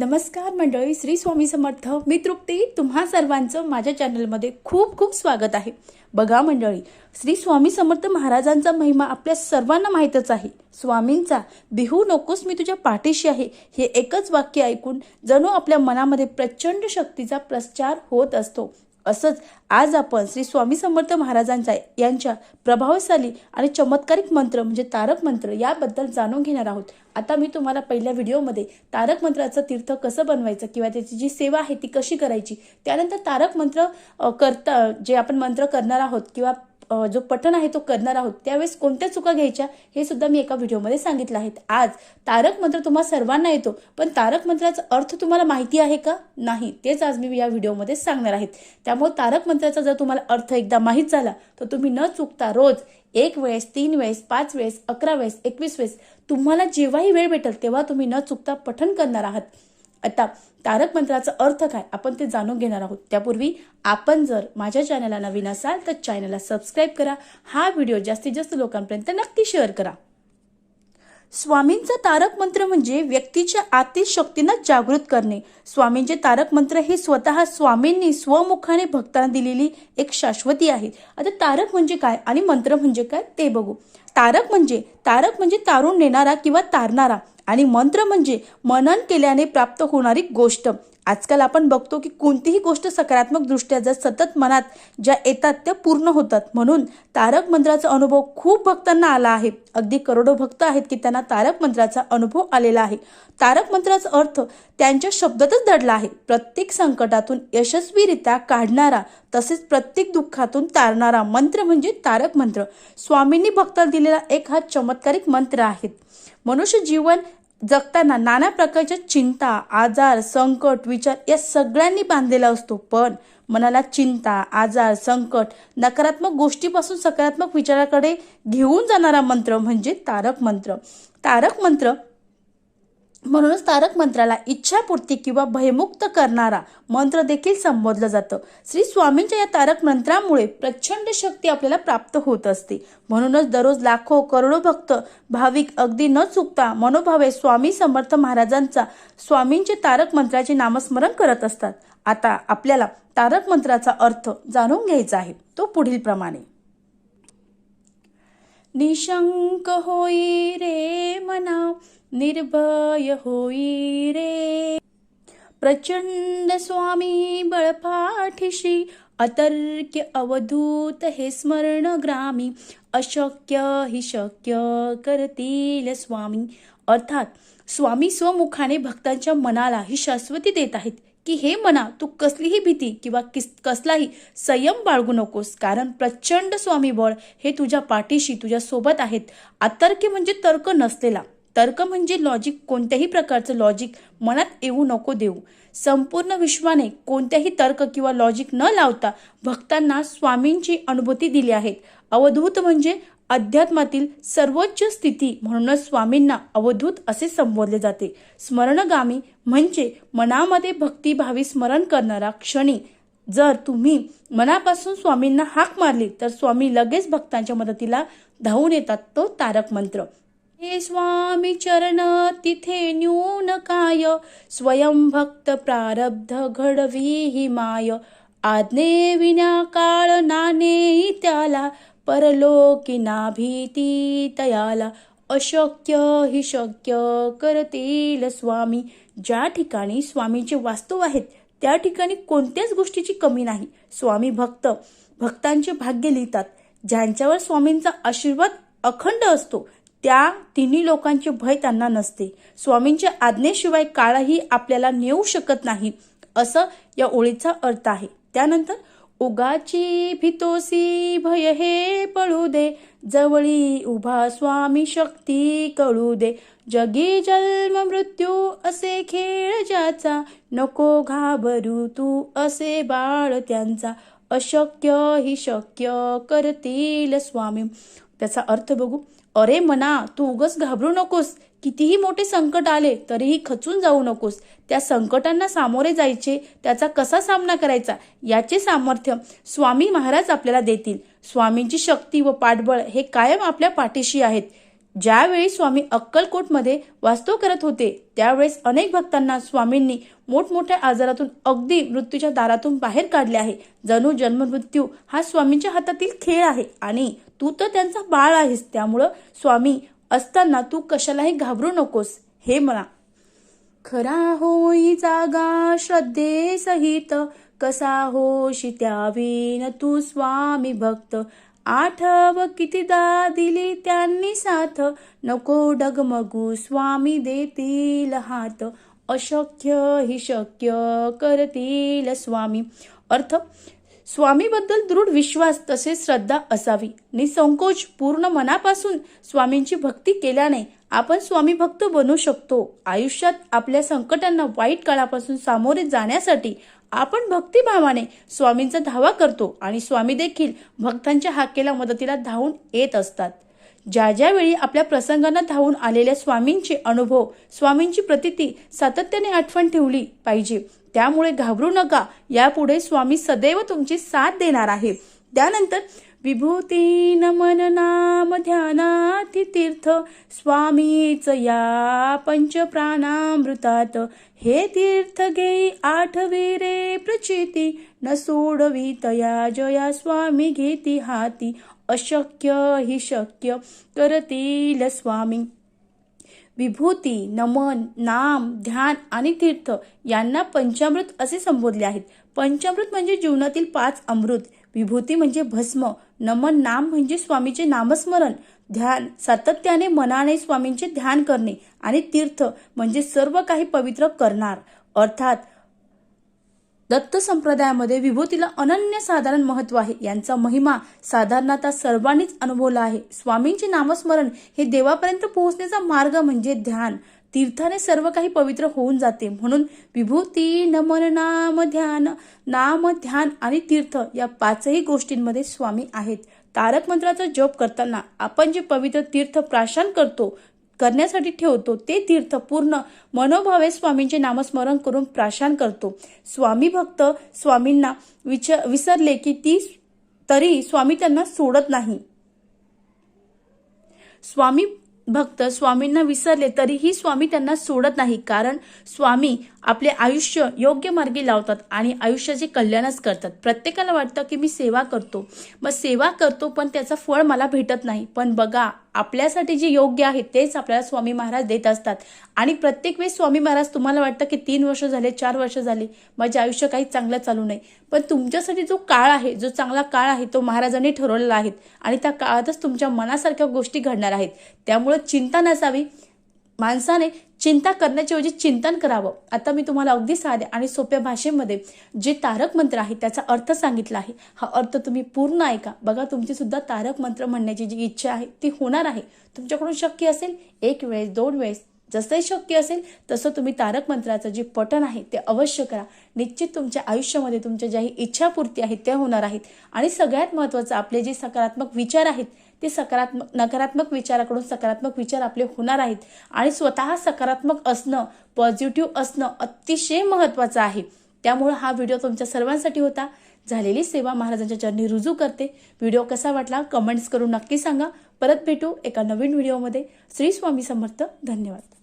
नमस्कार मंडळी श्री स्वामी समर्थ. मी तृप्ती. तुम्हा सर्वांचं माझ्या चॅनलमध्ये खूप खूप स्वागत आहे. बघा मंडळी श्री स्वामी समर्थ महाराजांचा महिमा आपल्या सर्वांना माहीतच आहे. स्वामींचा बिहू नकोस मी तुझ्या पाठीशी आहे हे एकच वाक्य ऐकून जणू आपल्या मनामध्ये प्रचंड शक्तीचा प्रचार होत असतो. असंच आज आपण श्री स्वामी समर्थ महाराजांचा यांच्या प्रभावशाली आणि चमत्कारिक मंत्र म्हणजे तारक मंत्र याबद्दल जाणून घेणार आहोत. आता मी तुम्हाला पहिल्या व्हिडिओमध्ये तारक मंत्राचं तीर्थ कसं बनवायचं किंवा त्याची जी सेवा आहे ती कशी करायची त्यानंतर तारक मंत्र करता जे आपण मंत्र करणार आहोत किंवा जो पठण आहे तो करणार आहोत त्यावेळेस कोणत्या चुका घ्यायच्या हे सुद्धा मी एका व्हिडिओमध्ये सांगितलं आहे. आज तारक मंत्र तुम्हाला सर्वांना येतो पण तारक मंत्राचा अर्थ तुम्हाला माहिती आहे का? नाही तेच आज मी या व्हिडिओमध्ये सांगणार आहेत त्यामुळे तारक मंत्राचा जर तुम्हाला अर्थ एकदा माहीत झाला तर तुम्ही न चुकता रोज एक वेळेस तीन वेळेस पाच वेळेस अकरा वेळेस एकवीस वेळेस तुम्हाला जेव्हाही वेळ भेटेल तेव्हा तुम्ही न चुकता पठण करणार आहात. आता तारक मंत्राचा अर्थ काय? आपण ते जाणून घेणार आहोत. त्यापूर्वी आपण जर माझ्या चॅनलला नवीन असाल तर चॅनलला सबस्क्राईब करा. हा व्हिडिओ जास्तीत जास्त लोकांपर्यंत नक्की शेअर करा. स्वामींचा तारक मंत्र म्हणजे व्यक्तीच्या आतील शक्तींना जागृत करणे. स्वामींचे तारक मंत्र हे स्वतः स्वामींनी स्वमुखाने भक्तांना दिलेली एक शाश्वती आहे आता तारक म्हणजे काय आणि मंत्र म्हणजे काय ते बघू. तारक म्हणजे तारक म्हणजे तारून नेणारा किंवा तारणारा. आणि मंत्र म्हणजे मनन केल्याने प्राप्त होणारी गोष्ट. आजकाल आपण बघतो की कोणतीही गोष्ट सकारात्मक दृष्ट्या जर सतत मनात ज्या येतात त्या पूर्ण होतात. म्हणून तारक मंत्राचा अनुभव खूप भक्तांना आला आहे. अगदी करोडो भक्त आहेत की त्यांना तारक मंत्राचा अनुभव आलेला आहे. तारक मंत्राचा अर्थ त्यांच्या शब्दातच दडला आहे. प्रत्येक संकटातून यशस्वीरित्या काढणारा तसेच प्रत्येक दुःखातून तारणारा मंत्र म्हणजे तारक मंत्र. स्वामींनी भक्ताला दिलेला एक हा चमत्कारिक मंत्र आहे. मनुष्य जीवन जगताना नाना प्रकारच्या चिंता आजार संकट विचार या सगळ्यांनी बांधलेला असतो. पण मनाला चिंता आजार संकट नकारात्मक गोष्टीपासून सकारात्मक विचाराकडे घेऊन जाणारा मंत्र म्हणजे तारक मंत्र. तारक मंत्र म्हणूनच तारक मंत्राला इच्छापूर्ती किंवा भयमुक्त करणारा मंत्र देखील संबोधलं जातं. श्री स्वामींच्या या तारक मंत्रामुळे प्रचंड शक्ती आपल्याला प्राप्त होत असते. म्हणूनच दररोज लाखो करोडो भक्त भाविक अगदी न चुकता मनोभावे स्वामी समर्थ महाराजांचा स्वामींचे तारक मंत्राचे नामस्मरण करत असतात. आता आपल्याला तारक मंत्राचा अर्थ जाणून घ्यायचा आहे. तो पुढील प्रमाणे. निशंक होई रे मना निर्भय होई रे. प्रचंड स्वामी बळपाठीशी अतर्क्य अवधूत हे स्मरण ग्रामी. अशक्य हि शक्य करतील स्वामी. अर्थात स्वामी स्वमुखाने भक्तांच्या मनाला ही शाश्वती देत आहेत की हे मना तू कसलीही भीती किंवा किस कसलाही संयम बाळगू नकोस. कारण प्रचंड स्वामी बळ हे तुझ्या पाठीशी तुझ्या सोबत आहेत. अतर्क्य म्हणजे तर्क नसलेला. तर्क म्हणजे लॉजिक कोणत्याही प्रकारचं लॉजिक मनात येऊ नको देऊ. संपूर्ण विश्वाने कोणत्याही तर्क किंवा लॉजिक न लावता भक्तांना स्वामींची अनुभूती दिली आहे अवधूत म्हणजे अध्यात्मातील सर्वोच्च स्थिती म्हणूनच स्वामींना अवधूत असे संबोधले जाते. स्मरणगामी म्हणजे मनामध्ये भक्तिभावी स्मरण करणारा क्षणी जर तुम्ही मनापासून स्वामींना हाक मारली तर स्वामी लगेच भक्तांच्या मदतीला धावून येतात तो तारक मंत्र हे स्वामी चरण तिथे न्यून काय? स्वयं भक्त प्रारब्ध घडवी ही माय. आज्ञे विना काळ नाने त्याला परलोकी ना भीती तयाला. अशक्य ही शक्य करतील स्वामी. ज्या ठिकाणी स्वामीचे वास्तव आहेत त्या ठिकाणी कोणत्याच गोष्टीची कमी नाही. स्वामी भक्त भक्तांचे भाग्य लिहितात. ज्यांच्यावर स्वामींचा आशीर्वाद अखंड असतो त्या तिन्ही लोकांचे भय त्यांना नसते. स्वामींच्या आज्ञेशिवाय काळही आपल्याला नेऊ शकत नाही असं या ओळीचा अर्थ आहे. त्यानंतर उगाची भितोसी भय हे पळू दे जवळी उभा स्वामी शक्ती कळू दे. जगी जन्म मृत्यू असे खेळ ज्याचा नको घाबरू तू असे बाळ त्यांचा. अशक्य ही शक्य करतील स्वामी. त्याचा अर्थ बघू. अरे मना तू उगस घाबरू नकोस. कितीही मोठे संकट आले तरीही खचून जाऊ नकोस. त्या संकटांना सामोरे जायचे त्याचा कसा सामना करायचा याचे सामर्थ्य स्वामी महाराज आपल्याला देतील. स्वामींची शक्ती व पाठबळ हे कायम आपल्या पाठीशी आहेत. ज्यावेळी स्वामी अक्कलकोटमध्ये वास्तव करत होते त्यावेळेस अनेक भक्तांना स्वामींनी मोठमोठ्या आजारातून अगदी मृत्यूच्या दारातून बाहेर काढले आहे. जणू जन्ममृत्यू हा स्वामींच्या हातातील खेळ आहे आणि तू तर त्यांचा बाळ आहेस त्यामुळं स्वामी असताना तू कशालाही घाबरू नकोस हे म्हणा. खरा होई जागा श्रद्धे सहित कसा होशी त्या तू स्वामी भक्त आठव कितीदा दिली त्यांनी साथ. नको डगमगू स्वामी देतील हात. अशक्य ही शक्य करतील स्वामी. अर्थ स्वामीबद्दल दृढ विश्वास तसेच श्रद्धा असावी. निसंकोच पूर्ण मनापासून स्वामींची भक्ती केल्याने आपण स्वामी भक्त बनू शकतो. आयुष्यात आपल्या संकटांना वाईट काळापासून सामोरे जाण्यासाठी आपण भक्तिभावाने स्वामींचा धावा करतो आणि स्वामी देखील भक्तांच्या हाकेला मदतीला धावून येत असतात. ज्या ज्यावेळी आपल्या प्रसंगांना धावून आलेल्या स्वामींचे अनुभव स्वामींची प्रतिती सातत्याने आठवण ठेवली पाहिजे त्यामुळे घाबरू नका. यापुढे स्वामी सदैव तुमची साथ देणार आहे त्यानंतर विभूती नमन नाम ध्यानाति तीर्थ स्वामीच या पंचप्राणामृतात. हे तीर्थ घे आठवी रे प्रचिती न सोडवी तया जया स्वामी घेती हाती. अशक्य ही शक्य करतील स्वामी. विभूती नमन नाम ध्यान आणि तीर्थ यांना पंचामृत असे संबोधले आहेत. पंचामृत म्हणजे जीवनातील पाच अमृत. विभूती म्हणजे भस्म. नमन नाम म्हणजे स्वामीचे नामस्मरण. ध्यान सातत्याने मनाने स्वामींचे ध्यान करणे आणि तीर्थ म्हणजे सर्व काही पवित्र करणार. अर्थात दत्त संप्रदायामध्ये विभूतीला अनन्य साधारण महत्त्व आहे. यांचा महिमा साधारणतः सर्वांनीच अनुभवला आहे. स्वामींचे नामस्मरण हे देवापर्यंत पोहोचण्याचा मार्ग म्हणजे ध्यान. तीर्थाने सर्व काही पवित्र होऊन जाते. म्हणून विभूती नमन नाम ध्यान नाम ध्यान आणि तीर्थ या पाचही गोष्टींमध्ये स्वामी आहेत. तारक मंत्राचा जप करताना आपण जे पवित्र तीर्थ प्राशन करतो करण्यासाठी ठेवतो ते तीर्थ पूर्ण मनोभावे स्वामींचे नामस्मरण करून प्राशन करतो. स्वामी भक्त स्वामींना विच विसरले की ती तरी स्वामी त्यांना सोडत नाही. स्वामी भक्त स्वामींना विसरले तरीही स्वामी त्यांना सोडत नाही कारण स्वामी आपले आयुष्य योग्य मार्गी लावतात आणि आयुष्याचे कल्याणच करतात. प्रत्येकाला वाटतं की मी सेवा करतो. मग सेवा करतो पण त्याचं फळ मला भेटत नाही. पण बघा आपल्यासाठी जे योग्य आहे तेच आपल्याला स्वामी महाराज देत असतात. आणि प्रत्येक वेळेस स्वामी महाराज तुम्हाला वाटतं की तीन वर्ष झाले चार वर्ष झाले माझे आयुष्य काही चांगलं चालू नाही. पण तुमच्यासाठी जो काळ आहे जो चांगला काळ आहे तो महाराजांनी ठरवलेला आहे. आणि त्या काळातच तुमच्या मनासारख्या गोष्टी घडणार आहेत. त्यामुळे चिंता नसावी. माणसाने चिंता करण्याच्याऐवजी चिंतन करावं. आता मी तुम्हाला अगदी साध्या आणि सोप्या भाषेमध्ये जे तारक मंत्र आहे त्याचा अर्थ सांगितला आहे. हा अर्थ तुम्ही पूर्ण ऐका. बघा तुमची सुद्धा तारक मंत्र म्हणण्याची जी इच्छा आहे ती होणार आहे. तुमच्याकडून शक्य असेल एक वेळेस दोन वेळेस जसंही शक्य असेल तसं तुम्ही तारक मंत्राचं जे पठण आहे ते अवश्य करा. निश्चित तुमच्या आयुष्यामध्ये तुमच्या ज्याही इच्छापूर्ती आहेत त्या होणार आहेत. आणि सगळ्यात महत्त्वाचं आपले जे सकारात्मक विचार आहेत ते सकारात्मक नकारात्मक विचाराकडून सकारात्मक विचार आपले होणार आहेत. आणि स्वतः सकारात्मक असणं पॉझिटिव्ह असणं अतिशय महत्त्वाचं आहे. त्यामुळे हा व्हिडिओ तुमच्या सर्वांसाठी होता. झालेली सेवा महाराजांच्या चरणी रुजू करते. व्हिडिओ कसा वाटला कमेंट्स करून नक्की सांगा. परत भेटू एका नवीन व्हिडिओमध्ये श्री स्वामी समर्थ. धन्यवाद.